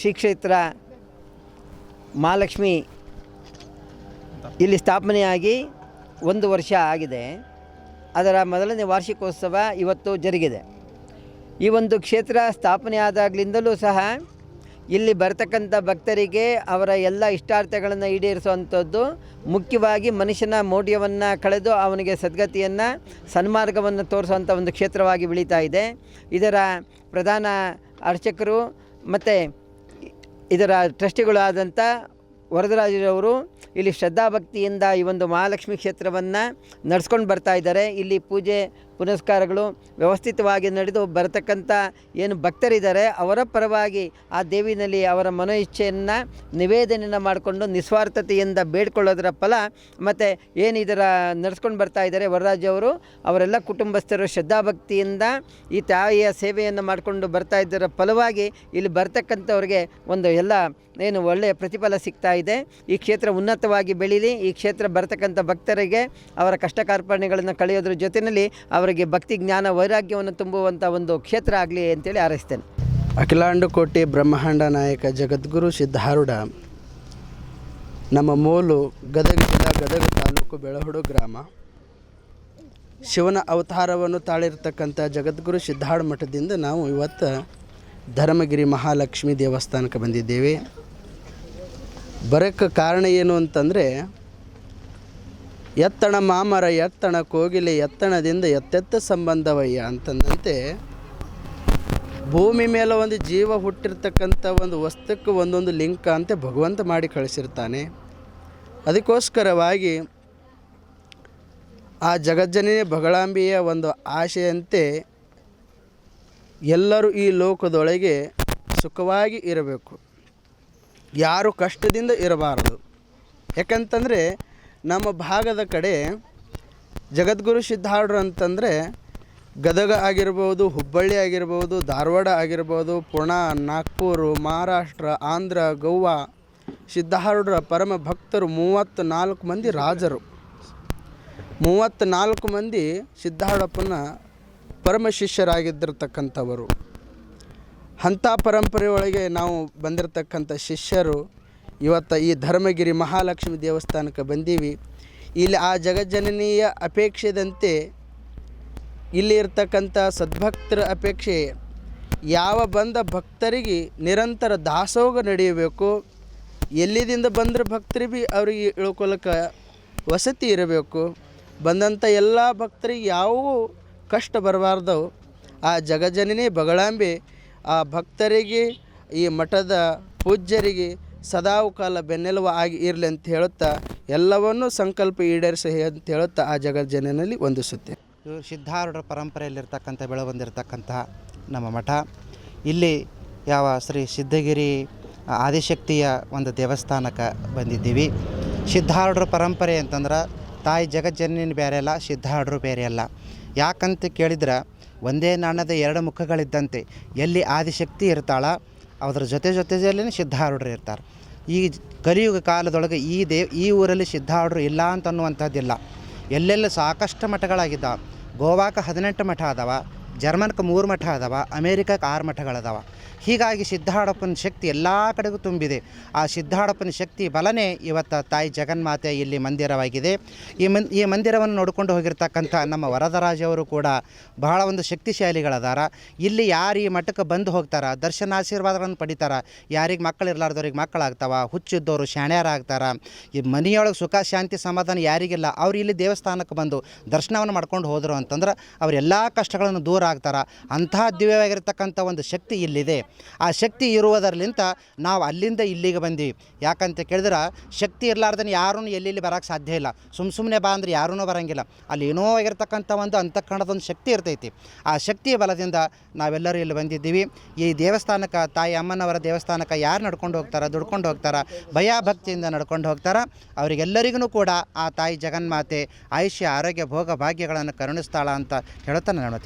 ಶ್ರೀ ಕ್ಷೇತ್ರ ಮಹಾಲಕ್ಷ್ಮಿ ಇಲ್ಲಿ ಸ್ಥಾಪನೆಯಾಗಿ ಒಂದು ವರ್ಷ ಆಗಿದೆ. ಅದರ ಮೊದಲನೇ ವಾರ್ಷಿಕೋತ್ಸವ ಇವತ್ತು ಜರುಗಿದೆ. ಈ ಒಂದು ಕ್ಷೇತ್ರ ಸ್ಥಾಪನೆ ಆದಾಗಲಿಂದಲೂ ಸಹ ಇಲ್ಲಿ ಬರ್ತಕ್ಕಂಥ ಭಕ್ತರಿಗೆ ಅವರ ಎಲ್ಲ ಇಷ್ಟಾರ್ಥಗಳನ್ನು ಈಡೇರಿಸುವಂಥದ್ದು, ಮುಖ್ಯವಾಗಿ ಮನುಷ್ಯನ ಮೌಢ್ಯವನ್ನು ಕಳೆದು ಅವನಿಗೆ ಸದ್ಗತಿಯನ್ನು, ಸನ್ಮಾರ್ಗವನ್ನು ತೋರಿಸುವಂಥ ಒಂದು ಕ್ಷೇತ್ರವಾಗಿ ಬೆಳೀತಾ ಇದೆ. ಇದರ ಪ್ರಧಾನ ಅರ್ಚಕರು ಮತ್ತು ಇದರ ಟ್ರಸ್ಟಿಗಳಾದಂಥ ವರದರಾಜರವರು ಇಲ್ಲಿ ಶ್ರದ್ಧಾಭಕ್ತಿಯಿಂದ ಈ ಒಂದು ಮಹಾಲಕ್ಷ್ಮಿ ಕ್ಷೇತ್ರವನ್ನು ನಡೆಸ್ಕೊಂಡು ಬರ್ತಾ ಇದ್ದಾರೆ. ಇಲ್ಲಿ ಪೂಜೆ ಪುನಸ್ಕಾರಗಳು ವ್ಯವಸ್ಥಿತವಾಗಿ ನಡೆದು ಬರತಕ್ಕಂಥ ಏನು ಭಕ್ತರಿದ್ದಾರೆ, ಅವರ ಪರವಾಗಿ ಆ ದೇವಿನಲ್ಲಿ ಅವರ ಮನೋ ಇಚ್ಛೆಯನ್ನು ನಿವೇದನೆಯನ್ನು ಮಾಡಿಕೊಂಡು ನಿಸ್ವಾರ್ಥತೆಯಿಂದ ಬೇಡ್ಕೊಳ್ಳೋದರ ಫಲ ಮತ್ತು ಏನು ಇದರ ನಡೆಸ್ಕೊಂಡು ಬರ್ತಾ ಇದ್ದಾರೆ ವರರಾಜವರು ಅವರೆಲ್ಲ ಕುಟುಂಬಸ್ಥರು ಶ್ರದ್ಧಾಭಕ್ತಿಯಿಂದ ಈ ತಾಯಿಯ ಸೇವೆಯನ್ನು ಮಾಡಿಕೊಂಡು ಬರ್ತಾ ಇದ್ದರ ಫಲವಾಗಿ ಇಲ್ಲಿ ಬರ್ತಕ್ಕಂಥವ್ರಿಗೆ ಒಂದು ಎಲ್ಲ ಏನು ಒಳ್ಳೆಯ ಪ್ರತಿಫಲ ಸಿಗ್ತಾ ಇದೆ. ಈ ಕ್ಷೇತ್ರ ಉನ್ನತವಾಗಿ ಬೆಳೀಲಿ, ಈ ಕ್ಷೇತ್ರ ಬರ್ತಕ್ಕಂಥ ಭಕ್ತರಿಗೆ ಅವರ ಕಷ್ಟ ಕಾರ್ಪಣ್ಯಗಳನ್ನು ಕಳೆಯೋದ್ರ ಜೊತೆಯಲ್ಲಿ ಅವರಿಗೆ ಭಕ್ತಿ, ಜ್ಞಾನ, ವೈರಾಗ್ಯವನ್ನು ತುಂಬುವಂಥ ಒಂದು ಕ್ಷೇತ್ರ ಆಗಲಿ ಅಂತೇಳಿ ಹಾರೈಸ್ತೇನೆ. ಅಖಿಲಾಂಡು ಕೋಟಿ ಬ್ರಹ್ಮಾಂಡ ನಾಯಕ ಜಗದ್ಗುರು ಸಿದ್ಧಾರೂಢ, ನಮ್ಮ ಮೂಲು ಗದಗ ಜಿಲ್ಲಾ ಗದಗ ತಾಲೂಕು ಬೆಳಹುಡು ಗ್ರಾಮ. ಶಿವನ ಅವತಾರವನ್ನು ತಾಳಿರ್ತಕ್ಕಂಥ ಜಗದ್ಗುರು ಸಿದ್ಧಾರೂಢ ಮಠದಿಂದ ನಾವು ಇವತ್ತು ಧರ್ಮಗಿರಿ ಮಹಾಲಕ್ಷ್ಮಿ ದೇವಸ್ಥಾನಕ್ಕೆ ಬಂದಿದ್ದೇವೆ. ಬರಕ್ಕೆ ಕಾರಣ ಏನು ಅಂತಂದರೆ ಎತ್ತಣ ಮಾಮರ, ಎತ್ತಣ ಕೋಗಿಲೆ, ಎತ್ತಣದಿಂದ ಎತ್ತೆತ್ತ ಸಂಬಂಧವಯ್ಯ ಅಂತಂದಂತೆ ಭೂಮಿ ಮೇಲೆ ಒಂದು ಜೀವ ಹುಟ್ಟಿರ್ತಕ್ಕಂಥ ಒಂದು ವಸ್ತುಕ್ಕೆ ಒಂದೊಂದು ಲಿಂಕ ಅಂತ ಭಗವಂತ ಮಾಡಿ ಕಳಿಸಿರ್ತಾನೆ. ಅದಕ್ಕೋಸ್ಕರವಾಗಿ ಆ ಜಗಜ್ಜನೇ ಬಗಳಾಂಬಿಯ ಒಂದು ಆಶೆಯಂತೆ ಎಲ್ಲರೂ ಈ ಲೋಕದೊಳಗೆ ಸುಖವಾಗಿ ಇರಬೇಕು. ಯಾರು ಕಷ್ಟದಿಂದ ಇರಬಾರದು. ಯಾಕಂತಂದರೆ ನಮ್ಮ ಭಾಗದ ಕಡೆ ಜಗದ್ಗುರು ಸಿದ್ಧಾರ್ಡ್ರು ಅಂತಂದರೆ ಗದಗ ಆಗಿರ್ಬೋದು, ಹುಬ್ಬಳ್ಳಿ ಆಗಿರ್ಬೋದು, ಧಾರವಾಡ ಆಗಿರ್ಬೋದು, ಪುಣೆ, ನಾಗ್ಪುರ, ಮಹಾರಾಷ್ಟ್ರ, ಆಂಧ್ರ, ಗೋವಾ ಸಿದ್ಧಾರೂಢರ ಪರಮ ಭಕ್ತರು ಮೂವತ್ತು ನಾಲ್ಕು ಮಂದಿ ರಾಜರು. ಮೂವತ್ತು ನಾಲ್ಕು ಮಂದಿ ಸಿದ್ಧಾರೂಢಪ್ಪನ ಪರಮ ಶಿಷ್ಯರಾಗಿದ್ದಿರ್ತಕ್ಕಂಥವರು. ಅಂಥ ಪರಂಪರೆ ಒಳಗೆ ನಾವು ಬಂದಿರತಕ್ಕಂಥ ಶಿಷ್ಯರು ಇವತ್ತು ಈ ಧರ್ಮಗಿರಿ ಮಹಾಲಕ್ಷ್ಮಿ ದೇವಸ್ಥಾನಕ್ಕೆ ಬಂದೀವಿ. ಇಲ್ಲಿ ಆ ಜಗಜ್ಜನನೀಯ ಅಪೇಕ್ಷೆದಂತೆ ಇಲ್ಲಿ ಇರ್ತಕ್ಕಂಥ ಸದ್ಭಕ್ತರ ಅಪೇಕ್ಷೆ, ಯಾವ ಬಂದ ಭಕ್ತರಿಗೆ ನಿರಂತರ ದಾಸೋಗ ನಡೆಯಬೇಕು, ಎಲ್ಲಿದಿಂದ ಬಂದ್ರೆ ಭಕ್ತರು ಭೀ ಅವರಿಗೆ ಇಳ್ಕೊಳಕ್ಕೆ ವಸತಿ ಇರಬೇಕು, ಬಂದಂಥ ಎಲ್ಲ ಭಕ್ತರಿಗೆ ಯಾವ ಕಷ್ಟ ಬರಬಾರ್ದವು. ಆ ಜಗಜನನಿ ಬಗಳಾಂಬೆ, ಆ ಭಕ್ತರಿಗೆ, ಈ ಮಠದ ಪೂಜ್ಯರಿಗೆ ಸದಾವು ಕಾಲ ಬೆನ್ನೆಲುಬು ಆಗಿ ಇರಲಿ ಅಂತ ಹೇಳುತ್ತಾ, ಎಲ್ಲವನ್ನೂ ಸಂಕಲ್ಪ ಈಡೇರಿಸಿ ಅಂತ ಹೇಳುತ್ತಾ ಆ ಜಗಜ್ಜನಲ್ಲಿ ವಂದಿಸುತ್ತೆ ಇವರು ಸಿದ್ಧಾರೂಢರ ಪರಂಪರೆಯಲ್ಲಿರ್ತಕ್ಕಂಥ ಬೆಳವಂದಿರತಕ್ಕಂತಹ ನಮ್ಮ ಮಠ. ಇಲ್ಲಿ ಯಾವ ಶ್ರೀ ಸಿದ್ಧಗಿರಿ ಆದಿಶಕ್ತಿಯ ಒಂದು ದೇವಸ್ಥಾನಕ್ಕೆ ಬಂದಿದ್ದೀವಿ. ಸಿದ್ಧಾರೂಢರ ಪರಂಪರೆ ಅಂತಂದ್ರೆ ತಾಯಿ ಜಗಜ್ಜನನಿ ಬೇರೆ ಅಲ್ಲ, ಸಿದ್ಧಾರೂಢರು ಬೇರೆ ಅಲ್ಲ. ಯಾಕಂತ ಕೇಳಿದ್ರೆ, ಒಂದೇ ನಾಣ್ಯದ ಎರಡು ಮುಖಗಳಿದ್ದಂತೆ ಎಲ್ಲಿ ಆದಿಶಕ್ತಿ ಇರ್ತಾಳ ಅದರ ಜೊತೆ ಜೊತೆಯಲ್ಲೇ ಸಿದ್ಧಾರೂಢರು ಇರ್ತಾರೆ. ಈ ಕಲಿಯುಗ ಕಾಲದೊಳಗೆ ಈ ದೇ, ಈ ಊರಲ್ಲಿ ಸಿದ್ಧಾರೂಢರು ಇಲ್ಲ ಅಂತ ಅನ್ನುವಂಥದ್ದಿಲ್ಲ ಎಲ್ಲೆಲ್ಲ ಸಾಕಷ್ಟು ಮಠಗಳಾಗಿದ್ದಾವೆ. ಗೋವಾಕ್ಕೆ ಹದಿನೆಂಟು ಮಠ ಅದಾವ ಜರ್ಮನ್ಗೆ ಮೂರು ಮಠ ಅದಾವ ಅಮೇರಿಕಕ್ಕೆ ಆರು ಮಠಗಳದಾವ. ಹೀಗಾಗಿ ಸಿದ್ಧಾಡಪ್ಪನ ಶಕ್ತಿ ಎಲ್ಲ ಕಡೆಗೂ ತುಂಬಿದೆ. ಆ ಸಿದ್ಧಾಡಪ್ಪನ ಶಕ್ತಿ ಬಲನೇ ಇವತ್ತು ತಾಯಿ ಜಗನ್ಮಾತೆ ಇಲ್ಲಿ ಮಂದಿರವಾಗಿದೆ. ಈ ಮನ್ ಈ ಮಂದಿರವನ್ನು ನೋಡಿಕೊಂಡು ಹೋಗಿರ್ತಕ್ಕಂಥ ನಮ್ಮ ವರದರಾಜವರು ಕೂಡ ಬಹಳ ಒಂದು ಶಕ್ತಿಶಾಲಿಗಳದಾರ. ಇಲ್ಲಿ ಯಾರು ಈ ಮಠಕ್ಕೆ ಬಂದು ಹೋಗ್ತಾರ, ದರ್ಶನಾಶೀರ್ವಾದಗಳನ್ನು ಪಡಿತಾರ, ಯಾರಿಗೆ ಮಕ್ಕಳು ಇರಲಾರ್ದವ್ರಿಗೆ ಮಕ್ಕಳಾಗ್ತಾವ ಹುಚ್ಚಿದ್ದವರು ಶಾಣ್ಯಾರಾಗ್ತಾರ, ಈ ಮನೆಯೊಳಗೆ ಸುಖ, ಶಾಂತಿ, ಸಮಾಧಾನ ಯಾರಿಗಿಲ್ಲ. ಅವ್ರು ಇಲ್ಲಿ ದೇವಸ್ಥಾನಕ್ಕೆ ಬಂದು ದರ್ಶನವನ್ನು ಮಾಡ್ಕೊಂಡು ಹೋದರು ಅಂತಂದ್ರೆ ಅವರೆಲ್ಲ ಕಷ್ಟಗಳನ್ನು ದೂರ ಆಗ್ತಾರ? ಅಂತಹ ದಿವ್ಯವಾಗಿರ್ತಕ್ಕಂಥ ಒಂದು ಶಕ್ತಿ ಇಲ್ಲಿದೆ. ಆ ಶಕ್ತಿ ಇರುವುದರ್ಲಿಂತ ನಾವು ಅಲ್ಲಿಂದ ಇಲ್ಲಿಗೆ ಬಂದೀವಿ. ಯಾಕಂತ ಕೇಳಿದ್ರೆ, ಶಕ್ತಿ ಇರಲಾರ್ದನ್ನು ಯಾರೂ ಎಲ್ಲೆಲ್ಲಿ ಬರೋಕ್ಕೆ ಸಾಧ್ಯ ಇಲ್ಲ. ಸುಮ್ಮ ಸುಮ್ಮನೆ ಬಾ ಅಂದ್ರೆ ಯಾರೂ ಬರೋಂಗಿಲ್ಲ. ಅಲ್ಲಿ ಏನೋ ಆಗಿರ್ತಕ್ಕಂಥ ಒಂದು ಅಂತಃಕರಣದೊಂದು ಶಕ್ತಿ ಇರ್ತೈತಿ. ಆ ಶಕ್ತಿಯ ಬಲದಿಂದ ನಾವೆಲ್ಲರೂ ಇಲ್ಲಿ ಬಂದಿದ್ದೀವಿ. ಈ ದೇವಸ್ಥಾನಕ್ಕೆ ತಾಯಿ ಅಮ್ಮನವರ ದೇವಸ್ಥಾನಕ್ಕೆ ಯಾರು ನಡ್ಕೊಂಡು ಹೋಗ್ತಾರೆ, ದುಡ್ಕೊಂಡು ಹೋಗ್ತಾರೆ ಭಯ ಭಕ್ತಿಯಿಂದ ನಡ್ಕೊಂಡು ಹೋಗ್ತಾರೆ ಅವರಿಗೆಲ್ಲರಿಗೂ ಕೂಡ ಆ ತಾಯಿ ಜಗನ್ಮಾತೆ ಆಯುಷ್ಯ, ಆರೋಗ್ಯ, ಭೋಗ, ಭಾಗ್ಯಗಳನ್ನು ಕರುಣಿಸ್ತಾಳ ಅಂತ ಹೇಳುತ್ತಾ ನಾನು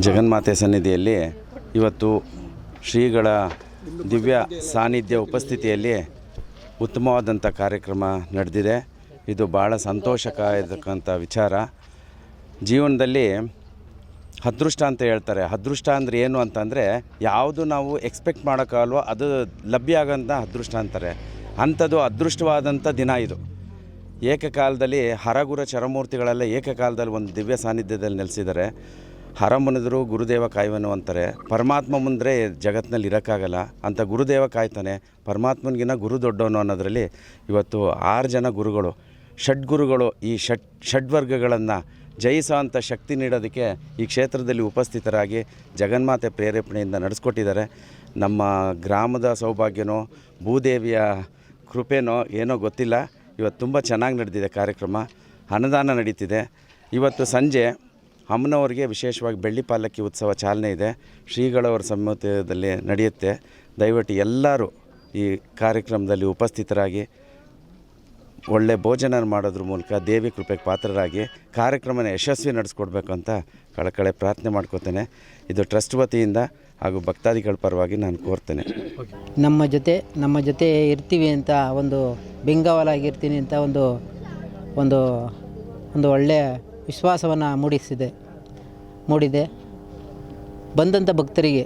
ಜಗನ್ಮಾತೆ ಸನ್ನಿಧಿಯಲ್ಲಿ ಇವತ್ತು ಶ್ರೀಗಳ ದಿವ್ಯ ಸಾನ್ನಿಧ್ಯ ಉಪಸ್ಥಿತಿಯಲ್ಲಿ ಉತ್ತಮವಾದಂಥ ಕಾರ್ಯಕ್ರಮ ನಡೆದಿದೆ. ಇದು ಭಾಳ ಸಂತೋಷಕಾಯತಕ್ಕಂಥ ವಿಚಾರ. ಜೀವನದಲ್ಲಿ ಅದೃಷ್ಟ ಅಂತ ಹೇಳ್ತಾರೆ. ಅದೃಷ್ಟ ಅಂದರೆ ಏನು ಅಂತಂದರೆ ಯಾವುದು ನಾವು ಎಕ್ಸ್ಪೆಕ್ಟ್ ಮಾಡೋಕ್ಕಲ್ವೋ ಅದು ಲಭ್ಯ ಆಗೋಂಥ ಅದೃಷ್ಟ ಅಂತಾರೆ. ಅಂಥದ್ದು ಅದೃಷ್ಟವಾದಂಥ ದಿನ ಇದು. ಏಕಕಾಲದಲ್ಲಿ ಹರಗುರ ಚರಮೂರ್ತಿಗಳೆಲ್ಲ ಏಕಕಾಲದಲ್ಲಿ ಒಂದು ದಿವ್ಯ ಸಾನ್ನಿಧ್ಯದಲ್ಲಿ ನೆಲೆಸಿದ್ದಾರೆ. ಹರ ಮುನಿದ್ರು ಗುರುದೇವ ಕಾಯುವನು ಅಂತಾರೆ, ಪರಮಾತ್ಮ ಮುಂದೆ ಜಗತ್ತಿನಲ್ಲಿ ಇರೋಕ್ಕಾಗಲ್ಲ ಅಂತ ಗುರುದೇವ ಕಾಯ್ತಾನೆ, ಪರಮಾತ್ಮನಿಗಿನ್ನ ಗುರು ದೊಡ್ಡವನು ಅನ್ನೋದರಲ್ಲಿ ಇವತ್ತು ಆರು ಜನ ಗುರುಗಳು, ಷಡ್ಗುರುಗಳು ಈ ಷಡ್, ಷಡ್ವರ್ಗಗಳನ್ನು ಜಯಿಸೋ ಅಂಥ ಶಕ್ತಿ ನೀಡೋದಕ್ಕೆ ಈ ಕ್ಷೇತ್ರದಲ್ಲಿ ಉಪಸ್ಥಿತರಾಗಿ ಜಗನ್ಮಾತೆ ಪ್ರೇರೇಪಣೆಯಿಂದ ನಡೆಸ್ಕೊಟ್ಟಿದ್ದಾರೆ. ನಮ್ಮ ಗ್ರಾಮದ ಸೌಭಾಗ್ಯನೋ, ಭೂದೇವಿಯ ಕೃಪೆನೋ ಏನೋ ಗೊತ್ತಿಲ್ಲ. ಇವತ್ತು ತುಂಬ ಚೆನ್ನಾಗಿ ನಡೆದಿದೆ ಕಾರ್ಯಕ್ರಮ ಅನುದಾನ ನಡೀತಿದೆ. ಇವತ್ತು ಸಂಜೆ ಅಮ್ಮನವ್ರಿಗೆ ವಿಶೇಷವಾಗಿ ಬೆಳ್ಳಿ ಪಾಲಕ್ಕಿ ಉತ್ಸವ ಚಾಲನೆ ಇದೆ. ಶ್ರೀಗಳವರ ಸಮ್ಮುಖದಲ್ಲಿ ನಡೆಯುತ್ತೆ. ದಯವಿಟ್ಟು ಎಲ್ಲರೂ ಈ ಕಾರ್ಯಕ್ರಮದಲ್ಲಿ ಉಪಸ್ಥಿತರಾಗಿ, ಒಳ್ಳೆ ಭೋಜನ ಮಾಡೋದ್ರ ಮೂಲಕ ದೇವಿ ಕೃಪೆಗೆ ಪಾತ್ರರಾಗಿ, ಕಾರ್ಯಕ್ರಮನ ಯಶಸ್ವಿ ನಡೆಸ್ಕೊಡ್ಬೇಕು ಅಂತ ಕಳಕಳೆ ಪ್ರಾರ್ಥನೆ ಮಾಡ್ಕೋತೇನೆ. ಇದು ಟ್ರಸ್ಟ್ ವತಿಯಿಂದ ಹಾಗೂ ಭಕ್ತಾದಿಗಳ ಪರವಾಗಿ ನಾನು ಕೋರ್ತೇನೆ. ನಮ್ಮ ಜೊತೆ ನಮ್ಮ ಜೊತೆ ಇರ್ತೀವಿ ಅಂತ ಒಂದು ಬೆಂಗಾವಲಾಗಿರ್ತೀನಿ ಅಂತ ಒಂದು ಒಂದು ಒಂದು ಒಳ್ಳೆಯ ವಿಶ್ವಾಸವನ್ನು ಮೂಡಿಸಿದೆ, ಮೂಡಿದೆ. ಬಂದಂಥ ಭಕ್ತರಿಗೆ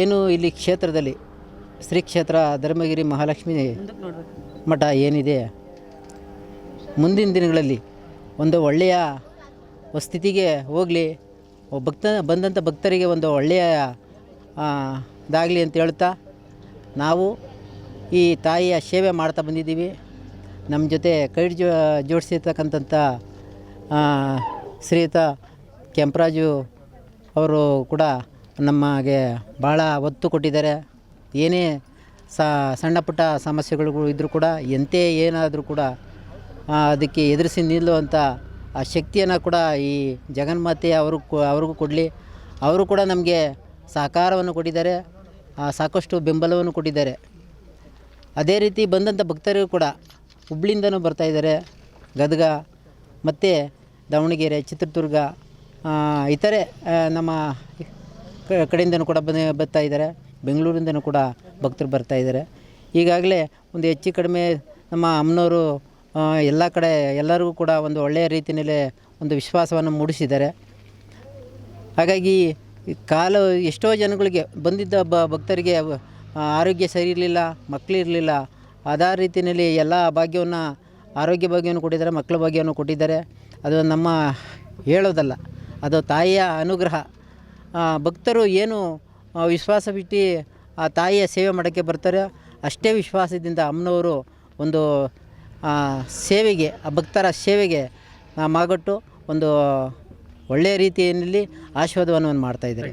ಏನು ಇಲ್ಲಿ ಕ್ಷೇತ್ರದಲ್ಲಿ ಶ್ರೀ ಕ್ಷೇತ್ರ ಧರ್ಮಗಿರಿ, ಮಹಾಲಕ್ಷ್ಮಿ ಮಠ ಏನಿದೆ? ಮುಂದಿನ ದಿನಗಳಲ್ಲಿ ಒಂದು ಒಳ್ಳೆಯ ಸ್ಥಿತಿಗೆ ಹೋಗಲಿ. ಭಕ್ತ ಬಂದಂಥ ಭಕ್ತರಿಗೆ ಒಂದು ಒಳ್ಳೆಯ ಇದಾಗಲಿ ಅಂತ ಹೇಳ್ತಾ ನಾವು ಈ ತಾಯಿಯ ಸೇವೆ ಮಾಡ್ತಾ ಬಂದಿದ್ದೀವಿ. ನಮ್ಮ ಜೊತೆ ಕೈ ಜೋ ಜೋಡಿಸಿರ್ತಕ್ಕಂಥ ಶ್ರೀಯುತ ಕೆಂಪರಾಜು ಅವರು ಕೂಡ ನಮಗೆ ಭಾಳ ಒತ್ತು ಕೊಟ್ಟಿದ್ದಾರೆ. ಏನೇ ಸಣ್ಣ ಪುಟ್ಟ ಸಮಸ್ಯೆಗಳು ಇದ್ದರೂ ಕೂಡ, ಎಂತೆ ಏನಾದರೂ ಕೂಡ ಅದಕ್ಕೆ ಎದುರಿಸಿ ನಿಲ್ಲುವಂಥ ಆ ಶಕ್ತಿಯನ್ನು ಕೂಡ ಈ ಜಗನ್ಮಾತೆ ಅವರು ಅವ್ರಿಗೂ ಕೊಡಲಿ. ಅವರು ಕೂಡ ನಮಗೆ ಸಹಕಾರವನ್ನು ಕೊಟ್ಟಿದ್ದಾರೆ. ಸಾಕಷ್ಟು ಬೆಂಬಲವನ್ನು ಕೊಟ್ಟಿದ್ದಾರೆ. ಅದೇ ರೀತಿ ಬಂದಂಥ ಭಕ್ತರಿಗೂ ಕೂಡ ಹುಬ್ಳಿಂದನೂ ಬರ್ತಾ ಇದ್ದಾರೆ. ಗದಗ ಮತ್ತು ದಾವಣಗೆರೆ, ಚಿತ್ರದುರ್ಗ ಇತರೆ ನಮ್ಮ ಕಡೆಯಿಂದನೂ ಕೂಡ ಬಂದು ಬರ್ತಾ ಇದ್ದಾರೆ. ಬೆಂಗಳೂರಿಂದನೂ ಕೂಡ ಭಕ್ತರು ಬರ್ತಾ ಇದ್ದಾರೆ. ಈಗಾಗಲೇ ಒಂದು ಹೆಚ್ಚು ಕಡಿಮೆ ನಮ್ಮ ಅಮ್ಮನವರು ಎಲ್ಲ ಕಡೆ ಎಲ್ಲರಿಗೂ ಕೂಡ ಒಂದು ಒಳ್ಳೆಯ ರೀತಿಯಲ್ಲಿ ಒಂದು ವಿಶ್ವಾಸವನ್ನು ಮೂಡಿಸಿದ್ದಾರೆ. ಹಾಗಾಗಿ ಕಾಲ, ಎಷ್ಟೋ ಜನಗಳಿಗೆ ಬಂದಿದ್ದ ಬ, ಭಕ್ತರಿಗೆ ಆರೋಗ್ಯ ಸರಿ ಇರಲಿಲ್ಲ ಮಕ್ಕಳಿರಲಿಲ್ಲ ಅದಾ ರೀತಿಯಲ್ಲಿ ಎಲ್ಲ ಭಾಗ್ಯವನ್ನು ಆರೋಗ್ಯ ಭಾಗ್ಯವನ್ನು ಕೊಟ್ಟಿದ್ದಾರೆ, ಮಕ್ಕಳ ಭಾಗ್ಯವನ್ನು ಕೊಟ್ಟಿದ್ದಾರೆ. ಅದು ನಮ್ಮ ಹೇಳೋದಲ್ಲ, ಅದು ತಾಯಿಯ ಅನುಗ್ರಹ. ಭಕ್ತರು ಏನು ವಿಶ್ವಾಸ ಬಿಟ್ಟು ಆ ತಾಯಿಯ ಸೇವೆ ಮಾಡೋಕ್ಕೆ ಬರ್ತಾರೆ, ಅಷ್ಟೇ ವಿಶ್ವಾಸದಿಂದ ಅಮ್ಮನವರು ಒಂದು ಸೇವೆಗೆ, ಆ ಭಕ್ತರ ಸೇವೆಗೆ ಮಾಗಟ್ಟು ಒಂದು ಒಳ್ಳೆಯ ರೀತಿಯಲ್ಲಿ ಆಶೀರ್ವಾದವನ್ನು ಮಾಡ್ತಾಯಿದ್ದಾರೆ